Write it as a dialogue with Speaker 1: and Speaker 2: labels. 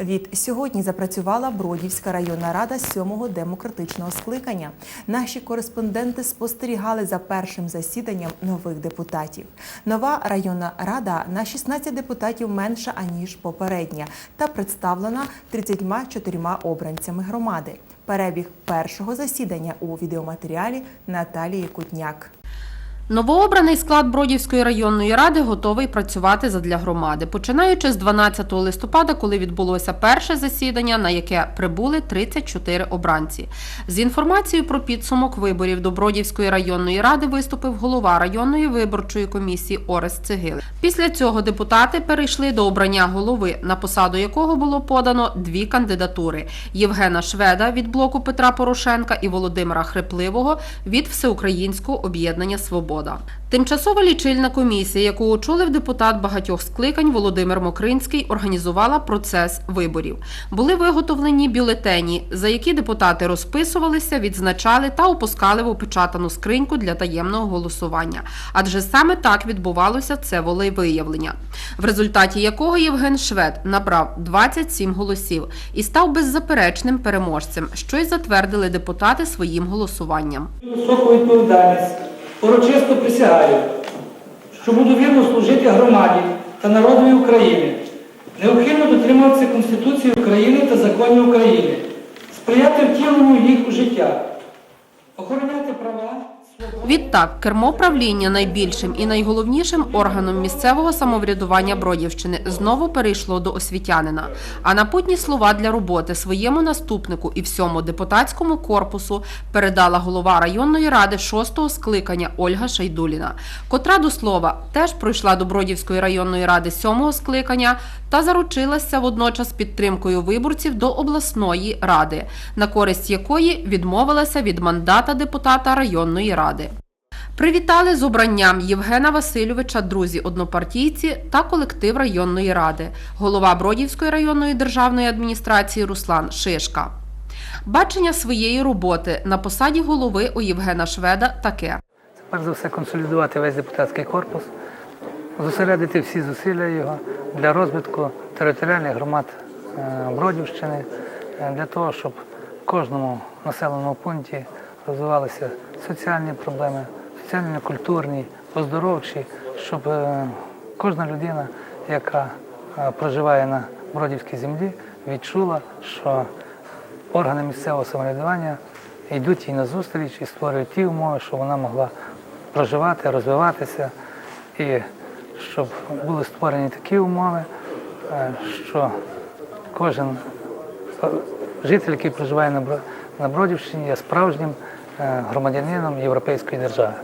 Speaker 1: Від сьогодні запрацювала Бродівська районна рада сьомого демократичного скликання. Наші кореспонденти спостерігали за першим засіданням нових депутатів. Нова районна рада на 16 депутатів менша аніж попередня та представлена 34 обранцями громади. Перебіг першого засідання у відеоматеріалі Наталії Кутняк.
Speaker 2: Новообраний склад Бродівської районної ради готовий працювати задля громади, починаючи з 12 листопада, коли відбулося перше засідання, на яке прибули 34 обранці. З інформацією про підсумок виборів до Бродівської районної ради виступив голова районної виборчої комісії Орес Цигили. Після цього депутати перейшли до обрання голови, на посаду якого було подано дві кандидатури: Євгена Шведа від блоку Петра Порошенка і Володимира Хрипливого від Всеукраїнського об'єднання Свобода. Тимчасова лічильна комісія, яку очолив депутат багатьох скликань Володимир Мокринський, організувала процес виборів. Були виготовлені бюлетені, за які депутати розписувалися, відзначали та опускали в опечатану скриньку для таємного голосування. Адже саме так відбувалося це волевиявлення, в результаті якого Євген Швед набрав 27 голосів і став беззаперечним переможцем, що й затвердили депутати своїм голосуванням.
Speaker 3: Високу відповідальність урочисто присягаю, що буду вірно служити громаді та народові України, необхідно дотримуватися Конституції України та законів України, сприяти втіленню їх у життя, охороняти права.
Speaker 2: Відтак, кермо правління найбільшим і найголовнішим органом місцевого самоврядування Бродівщини знову перейшло до освітянина. А напутні слова для роботи своєму наступнику і всьому депутатському корпусу передала голова районної ради шостого скликання Ольга Шайдуліна, котра до слова теж пройшла до Бродівської районної ради сьомого скликання та заручилася водночас підтримкою виборців до обласної ради, на користь якої відмовилася від мандата депутата районної ради. Привітали з обранням Євгена Васильовича, друзі однопартійці та колектив районної ради, голова Бродівської районної державної адміністрації Руслан Шишка. Бачення своєї роботи на посаді голови у Євгена Шведа таке.
Speaker 3: Це Перш за все консолідувати весь депутатський корпус, зосередити всі зусилля його для розвитку територіальних громад е, Бродівщини, е, для того, щоб кожному населеному пункті розвивалися соціальні проблеми, соціально-культурні, оздоровчі, щоб е, кожна людина, яка е, проживає на Бродівській землі, відчула, що органи місцевого самоврядування йдуть їй на зустріч і створюють ті умови, щоб вона могла проживати, розвиватися, і щоб були створені такі умови, е, що кожен житель, який проживає на Бродівщині, є справжнім громадянином європейської держави.